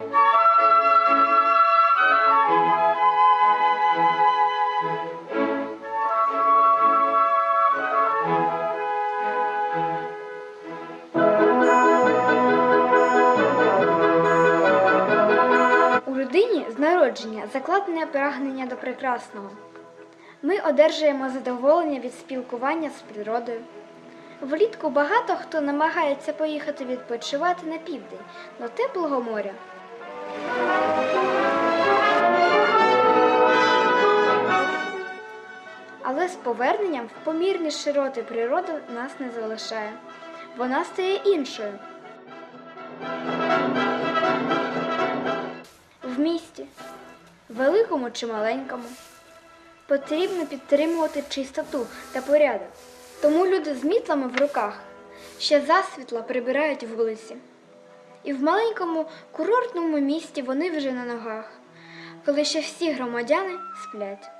У людині з народження закладене прагнення до прекрасного. Ми одержуємо задоволення від спілкування з природою. Влітку багато хто намагається поїхати відпочивати на південь до теплого моря. Але з поверненням в помірні широти природа нас не залишає. Вона стає іншою. В місті, великому чи маленькому, потрібно підтримувати чистоту та порядок. Тому люди з мітлами в руках ще засвітла прибирають вулиці. І в маленькому курортному місті вони вже на ногах, коли ще всі громадяни сплять.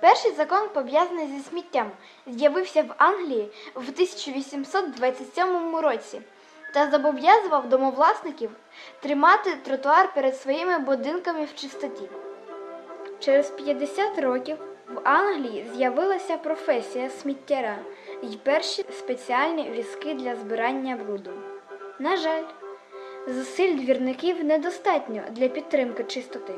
Перший закон пов'язаний зі сміттям з'явився в Англії в 1827 році та зобов'язував домовласників тримати тротуар перед своїми будинками в чистоті. Через 50 років в Англії з'явилася професія сміттяра і перші спеціальні візки для збирання бруду. На жаль, зусиль двірників недостатньо для підтримки чистоти.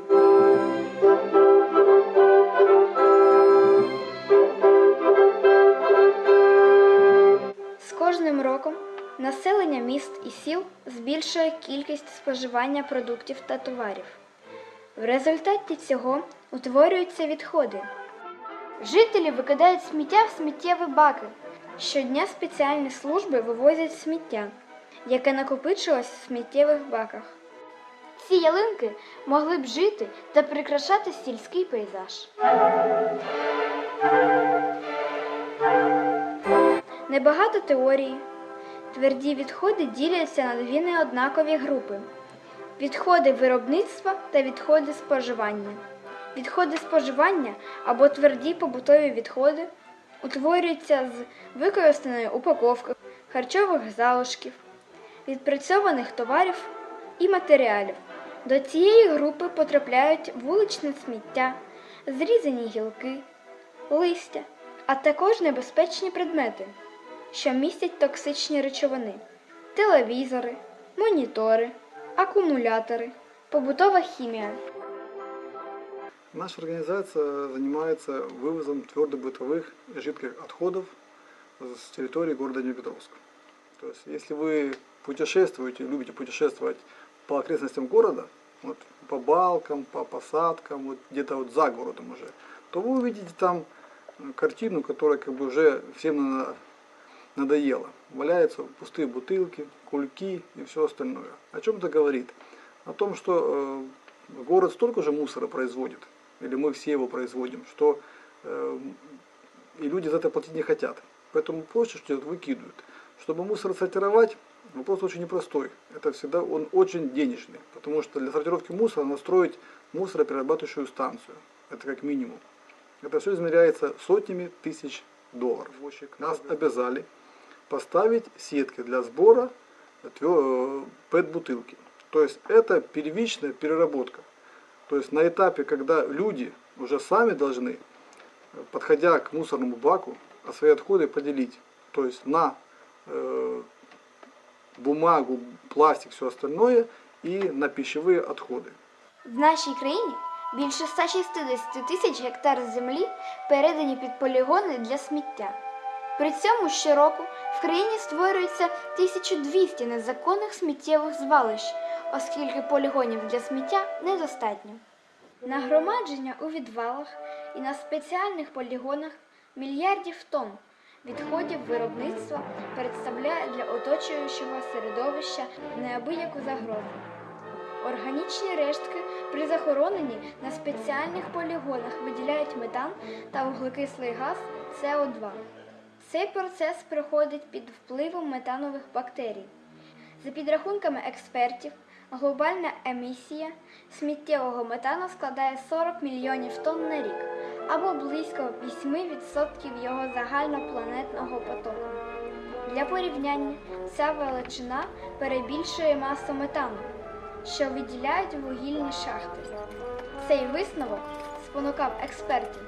З кожним роком населення міст і сіл збільшує кількість споживання продуктів та товарів. В результаті цього утворюються відходи. Жителі викидають сміття в сміттєві баки. Щодня спеціальні служби вивозять сміття, яке накопичилось в сміттєвих баках. Ці ялинки могли б жити та прикрашати сільський пейзаж. Небагато теорії. Тверді відходи діляться на дві неоднакові групи: відходи виробництва та відходи споживання. Відходи споживання або тверді побутові відходи утворюються з використаної упаковки, харчових залишків, відпрацьованих товарів і матеріалів. До цієї групи потрапляють вуличне сміття, зрізані гілки, листя, а також небезпечні предмети, що містять токсичні речовини, телевізори, монітори, акумулятори, побутова хімія. Наша организация занимается вывозом твердобытовых и жидких отходов с территории города Днепропетровска. То есть, если вы путешествуете, любите путешествовать по окрестностям города, вот, по балкам, по посадкам, вот, где-то вот за городом уже, то вы увидите там картину, которая как бы уже всем на- надоела. Валяются пустые бутылки, кульки и все остальное. О чем это говорит? О том, что э, город столько же мусора производит, или мы все его производим, что э, и люди за это платить не хотят. Поэтому проще, что делают, выкидывают. Чтобы мусор сортировать, вопрос очень непростой. Это всегда он очень денежный, потому что для сортировки мусора надо строить мусороперерабатывающую станцию. Это как минимум. Это все измеряется сотнями тысяч долларов. Нас обязали поставить сетки для сбора твё- э, пэт-бутылки. То есть это первичная переработка. То есть на этапе, когда люди уже сами должны, э, подходя к мусорному баку, свои отходы поделить. То есть на э, бумагу, пластик, все остальное и на пищевые отходы. В нашій країні більше 160 тисяч гектар землі передані під полігони для сміття. При цьому щороку в країні створюється 1200 незаконних сміттєвих звалищ, оскільки полігонів для сміття недостатньо. Нагромадження у відвалах і на спеціальних полігонах мільярдів тонн відходів виробництва представляє для оточуючого середовища неабияку загрозу. Органічні рештки при захороненні на спеціальних полігонах виділяють метан та вуглекислий газ СО2. Цей процес проходить під впливом метанових бактерій. За підрахунками експертів, глобальна емісія сміттєвого метану складає 40 мільйонів тонн на рік або близько 8% його загальнопланетного потоку. Для порівняння, ця величина перебільшує масу метану, що виділяють вугільні шахти. Цей висновок спонукав експертів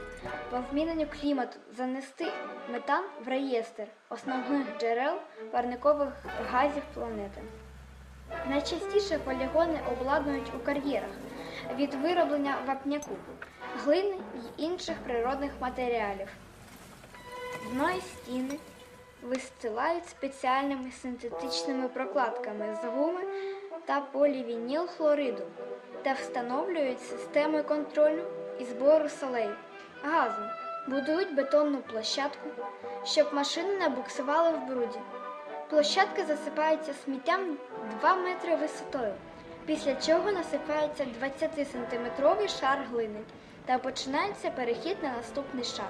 по зміненню клімату занести метан в реєстр основних джерел парникових газів планети. Найчастіше полігони обладнують у кар'єрах від вироблення вапняку, глини й інших природних матеріалів. Дно і стіни вистилають спеціальними синтетичними прокладками з гуми та полівінілхлориду та встановлюють системи контролю і збору солей, газу, будують бетонну площадку, щоб машини не буксували в бруді. Площадка засипається сміттям 2 метри висотою, після чого насипається 20-сантиметровий шар глини та починається перехід на наступний шар.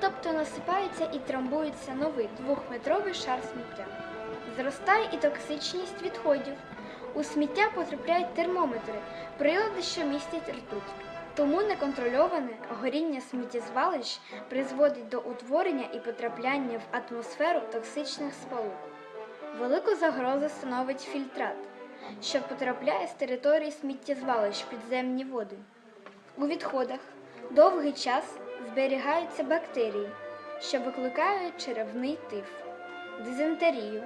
Тобто насипається і трамбується новий двохметровий шар сміття. Зростає і токсичність відходів. У сміття потрапляють термометри, прилади, що містять ртуть. Тому неконтрольоване горіння сміттєзвалищ призводить до утворення і потрапляння в атмосферу токсичних сполук. Велику загрозу становить фільтрат, що потрапляє з території сміттєзвалищ в підземні води. У відходах довгий час зберігаються бактерії, що викликають черевний тиф, дизентерію,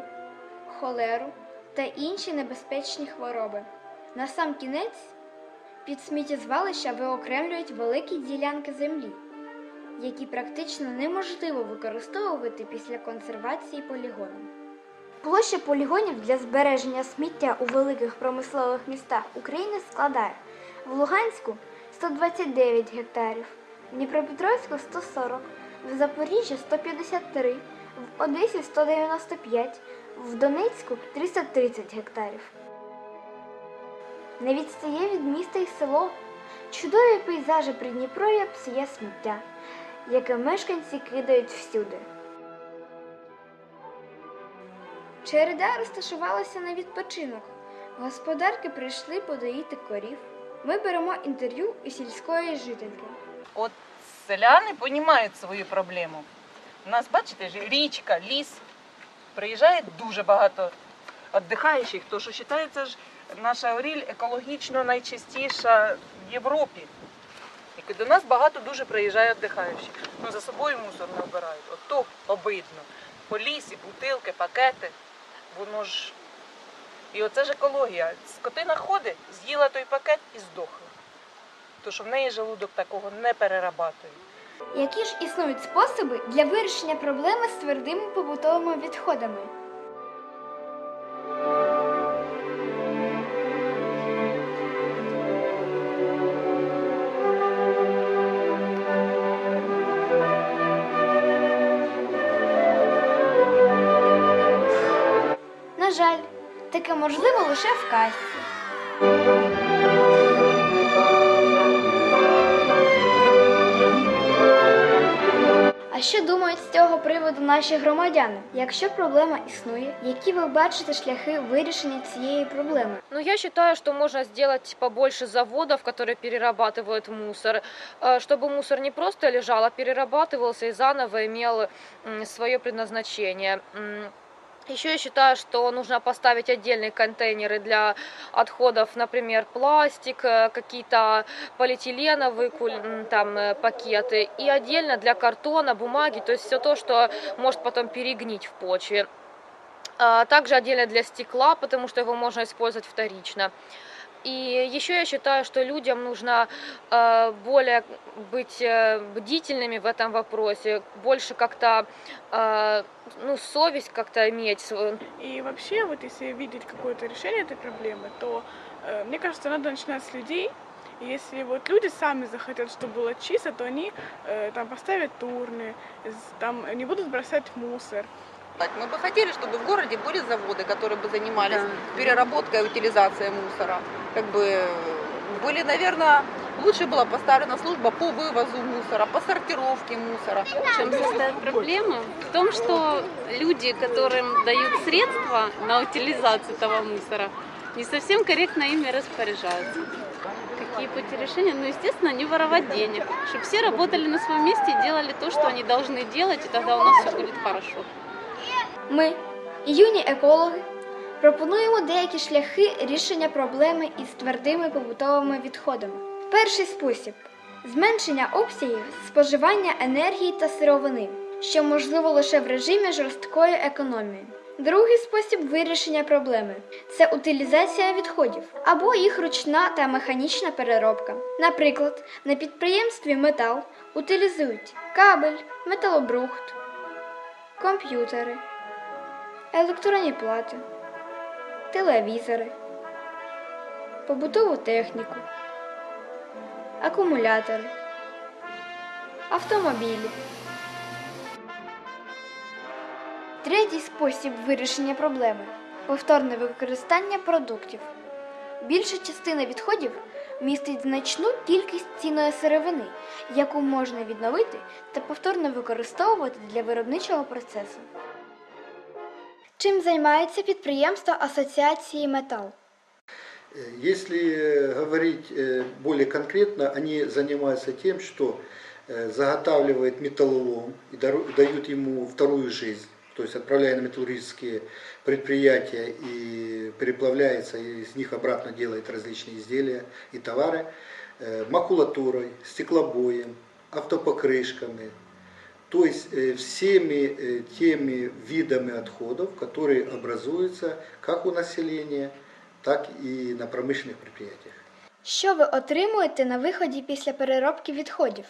холеру та інші небезпечні хвороби. На сам кінець під сміттєзвалища виокремлюють великі ділянки землі, які практично неможливо використовувати після консервації полігону. Площа полігонів для збереження сміття у великих промислових містах України складає в Луганську 129 гектарів, в Дніпропетровську 140, в Запоріжжі 153, в Одесі 195, в Донецьку 330 гектарів. Не відстає від міста й село. Чудові пейзажі Придніпров'я псує сміття, яке мешканці кидають всюди. Череда розташувалася на відпочинок. Господарки прийшли подоїти корів. Ми беремо інтерв'ю у сільської жительки. От селяни розуміють свою проблему. У нас, бачите, річка, ліс. Приїжджає дуже багато віддихаючих, то що вважається ж наша Оріль екологічно найчистіша в Європі. І до нас багато дуже приїжджає віддихаючих. Ну, за собою мусор не обирають. От то обидно. По лісі, бутилки, пакети. Воно ж. І оце ж екологія. Скотина ходить, з'їла той пакет і здохла. То що в неї желудок такого не перерабатує. Які ж існують способи для вирішення проблеми з твердими побутовими відходами? На жаль, таке можливо лише в казці. А що думають з цього приводу наші громадяни? Якщо проблема існує, які ви бачите шляхи вирішення цієї проблеми? Ну, я считаю, что можно сделать побольше заводов, которые перерабатывают мусор, э, чтобы мусор не просто лежал, а перерабатывался и заново имел м, свое предназначение. Еще я считаю, что нужно поставить отдельные контейнеры для отходов, например, пластик, э, какие-то полиэтиленовые там, э, пакеты, и отдельно для картона, бумаги, то есть все то, что может потом перегнить в почве. А Также отдельно для стекла, потому что его можно использовать вторично. И еще я считаю, что людям нужно э, более быть э, бдительными в этом вопросе, больше как-то, э, ну, совесть как-то иметь свою. И вообще, вот если видеть какое-то решение этой проблемы, то мне кажется, надо начинать с людей. Если вот люди сами захотят, чтобы было чисто, то они э, там поставят турны, там не будут бросать мусор. Мы бы хотели, чтобы в городе были заводы, которые бы занимались переработкой и утилизацией мусора. Как бы э, были, наверное, лучше была поставлена служба по вывозу мусора, по сортировке мусора. В чем состоит проблема? В том, что люди, которым дают средства на утилизацию этого мусора, не совсем корректно ими распоряжаются. Какие пути решения? Ну, естественно, не воровать денег, чтобы все работали на своем месте и делали то, что они должны делать, и тогда у нас все будет хорошо. Ми, Юні екологи пропонуємо деякі шляхи рішення проблеми із твердими побутовими відходами. Перший спосіб зменшення обсягів споживання енергії та сировини, що можливо лише в режимі жорсткої економії. Другий спосіб вирішення проблеми це утилізація відходів або їх ручна та механічна переробка. Наприклад, на підприємстві метал утилізують кабель, металобрухт, комп'ютери, електронні плати, телевізори, побутову техніку, акумулятори, автомобілі. Третій спосіб вирішення проблеми повторне використання продуктів. Більша частина відходів містить значну кількість цінної сировини, яку можна відновити та повторно використовувати для виробничого процесу. Чим займається підприємство Асоціації Метал? Э, Если э, говорить э, более конкретно, они занимаются тем, что э, заготавливают металлолом и дару- дают ему вторую жизнь, то есть отправляя на металлургические предприятия и переплавляется, и из них обратно делает различные изделия и товары, э, макулатурой, стеклобоем, автопокрышками, то есть э, всеми э, теми видами отходов, которые образуются как у населения, так и на промышленных предприятиях. Що ви отримуєте на виході після переробки відходів?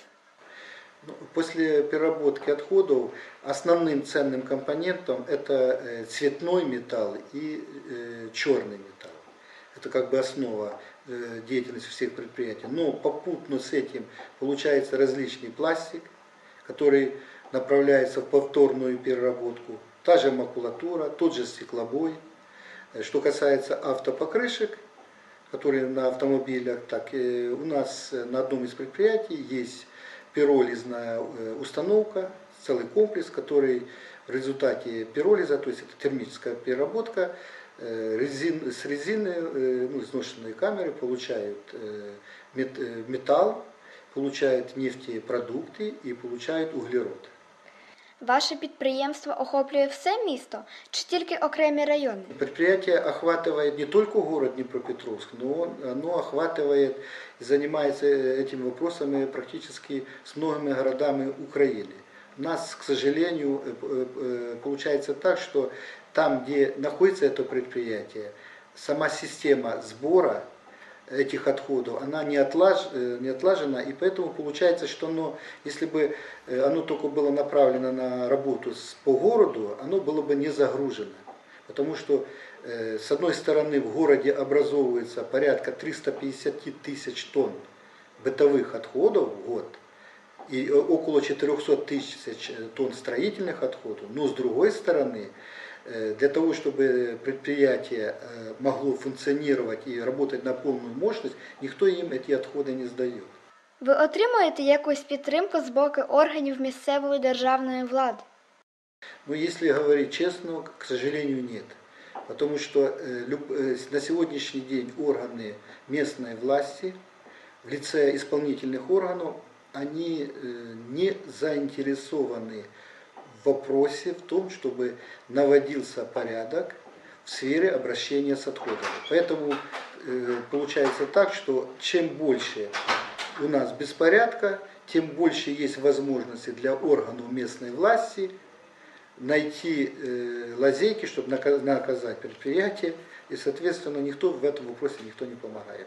Ну, После переработки отходов основным ценным компонентом это э, цветной металл и э, черный металл. Это как бы основа э, деятельности всех предприятий. Но попутно с этим получается различный пластик, который направляется в повторную переработку. Та же макулатура, тот же стеклобой. Э, Что касается автопокрышек, которые на автомобилях, так э, у нас э, на одном из предприятий есть пиролизная установка, целый комплекс, который в результате пиролиза, то есть это термическая переработка, резин, с резины, ну, изношенные камеры получают мет- металл, получают нефтепродукты и получают углерод. Ваше підприємство охоплює все місто чи тільки окремі райони? Предприятие охватывает не только город Днепропетровск, но он- оно охватывает и занимается этими вопросами практически с многими городами Украины. У нас, к сожалению, э, э, э, получается так, что там, где находится это предприятие, сама система сбора этих отходов, она не, отлаж, э, не отлажена, и поэтому получается, что оно, если бы э, оно только было направлено на работу с- по городу, оно было бы не загружено. Потому что, э, с одной стороны, в городе образовывается порядка 350 тысяч тонн бытовых отходов в год, и э, около 400 тысяч э, тонн строительных отходов, но с другой стороны, э, для того, чтобы предприятие э, могло функционировать и работать на полную мощность, никто им эти отходы не сдает. Ви отримуєте якусь підтримку з боку органів місцевої державної влади? Но если говорить честно, к сожалению, нет. Потому что э, люб- э, с- на сегодняшний день органы местной власти в лице исполнительных органов, они э, не заинтересованы в вопросе в том, чтобы наводился порядок в сфере обращения с отходами. Поэтому э, получается так, что чем больше у нас беспорядка, тем больше есть возможности для органов местной власти найти э, лазейки, чтобы нака- наказать предприятие, и, соответственно, никто в этом вопросе никто не помогает.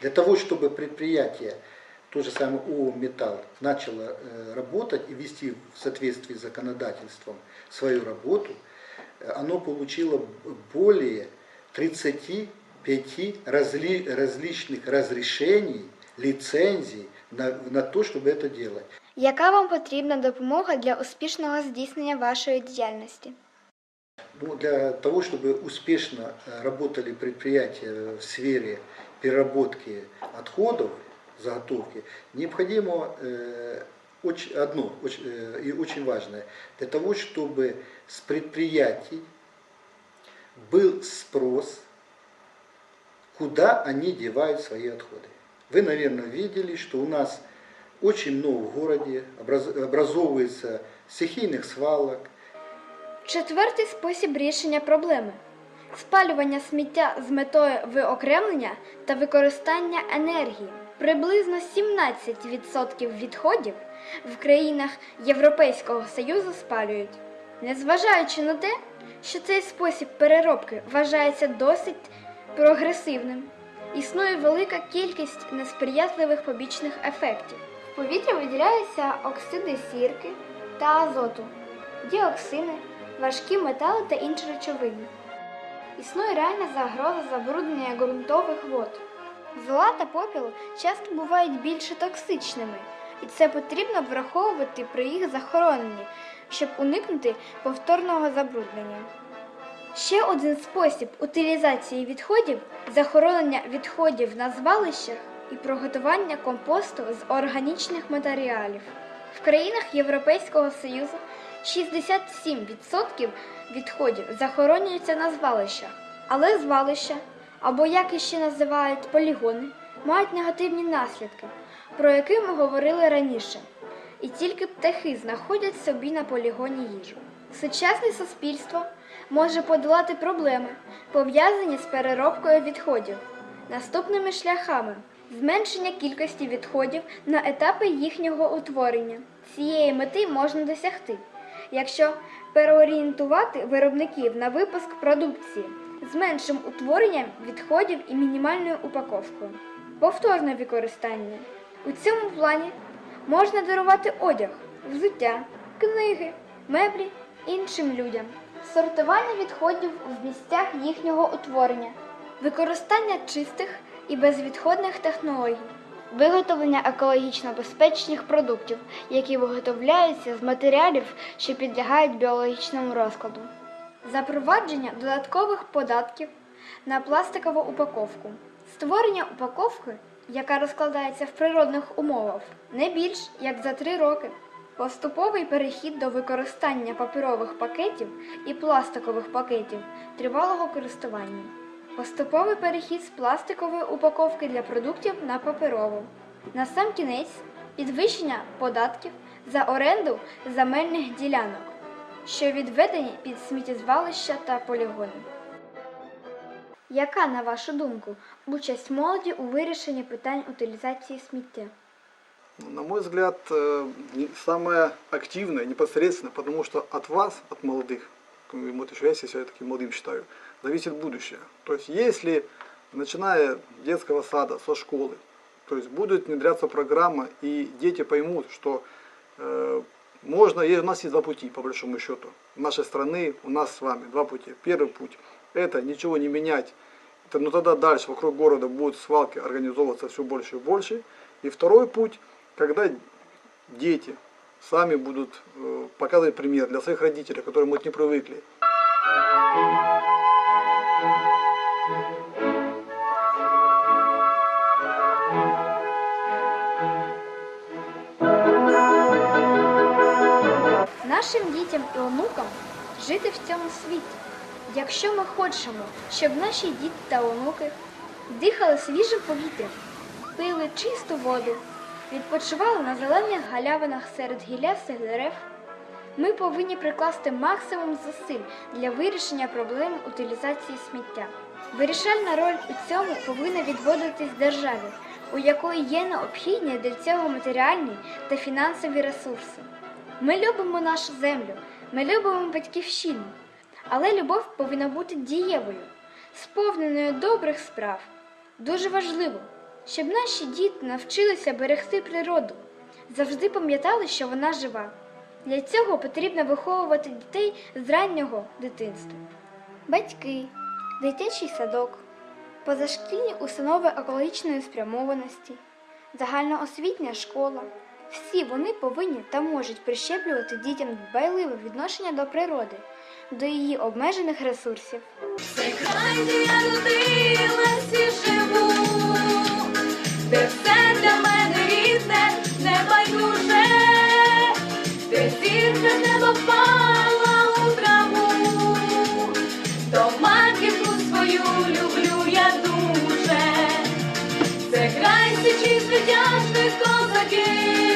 Для того, чтобы предприятие, то же самое ООО «Металл», начало э, работать и вести в соответствии с законодательством свою работу, э, оно получило б- более 35 разли- различных разрешений, лицензий на, на то, чтобы это делать. Яка вам потрібна допомога для успішного здійснення вашої діяльності? Ну, для того, чтобы успешно э, работали предприятия в сфере переработки отходов, заготовки, необходимо э, оч- одно оч- э, и очень важное. Для того, чтобы с предприятий был спрос, куда они девают свои отходы. Вы, наверное, видели, что у нас очень много в городе образ- образовывается стихийных свалок, Четвертий спосіб рішення проблеми спалювання сміття з метою виокремлення та використання енергії. Приблизно 17% відходів в країнах Європейського Союзу спалюють. Незважаючи на те, що цей спосіб переробки вважається досить прогресивним, існує велика кількість несприятливих побічних ефектів. В повітря виділяються оксиди сірки та азоту, діоксини, важкі метали та інші речовини. Існує реальна загроза забруднення ґрунтових вод. Зола та попіл часто бувають більше токсичними, і це потрібно враховувати при їх захороненні, щоб уникнути повторного забруднення. Ще один спосіб утилізації відходів захоронення відходів на звалищах і приготування компосту з органічних матеріалів. В країнах Європейського Союзу 67% відходів захоронюються на звалищах, але звалища, або як іще називають полігони, мають негативні наслідки, про які ми говорили раніше. І тільки птахи знаходять собі на полігоні їжу. Сучасне суспільство може подолати проблеми, пов'язані з переробкою відходів, наступними шляхами зменшення кількості відходів на етапи їхнього утворення. Цієї мети можна досягти, якщо переорієнтувати виробників на випуск продукції з меншим утворенням відходів і мінімальною упаковкою. Повторне використання. У цьому плані можна дарувати одяг, взуття, книги, меблі іншим людям, сортування відходів в місцях їхнього утворення, використання чистих і безвідходних технологій, виготовлення екологічно безпечних продуктів, які виготовляються з матеріалів, що підлягають біологічному розкладу, запровадження додаткових податків на пластикову упаковку, створення упаковки, яка розкладається в природних умовах, не більш як за три роки. Поступовий перехід до використання паперових пакетів і пластикових пакетів тривалого користування. Поступовий перехід з пластикової упаковки для продуктів на паперову. На сам кінець підвищення податків за оренду земельних ділянок, що відведені під сміттєзвалища та полігони. Яка, на вашу думку, участь молоді у вирішенні питань утилізації сміття? Ну, На мой взгляд, э, не- самое активное, непосредственно, потому что от вас, от молодых, ну, и вот еще я себя таким молодым считаю, зависит будущее. То есть если, начиная с детского сада, со школы, то есть будет внедряться программа, и дети поймут, что э, можно, у нас есть два пути, по большому счету. В нашей страны, у нас с вами два пути. Первый путь – это ничего не менять, это, ну тогда дальше вокруг города будут свалки организовываться все больше и больше. И второй путь, когда дети сами будут э, показывать пример для своих родителей, к которым вот не привыкли. Нашим дітям і онукам жити в цьому світі. Якщо ми хочемо, щоб наші діти та онуки дихали свіжим повітрям, пили чисту воду, відпочивали на зелених галявинах серед гіллястих дерев, ми повинні прикласти максимум зусиль для вирішення проблем утилізації сміття. Вирішальна роль у цьому повинна відводитись державі, у якої є необхідні для цього матеріальні та фінансові ресурси. Ми любимо нашу землю, ми любимо батьківщину, але любов повинна бути дієвою, сповненою добрих справ. Дуже важливо, щоб наші діти навчилися берегти природу, завжди пам'ятали, що вона жива. Для цього потрібно виховувати дітей з раннього дитинства. Батьки, дитячий садок, позашкільні установи екологічної спрямованості, загальноосвітня школа. Всі вони повинні та можуть прищеплювати дітям дбайливе відношення до природи, до її обмежених ресурсів. Цей край, де я родилась і живу, де все для мене рідне, не байдуже, де зірка з неба впала у траву, то матінку свою люблю я дуже, це край січі звитяжних козаків,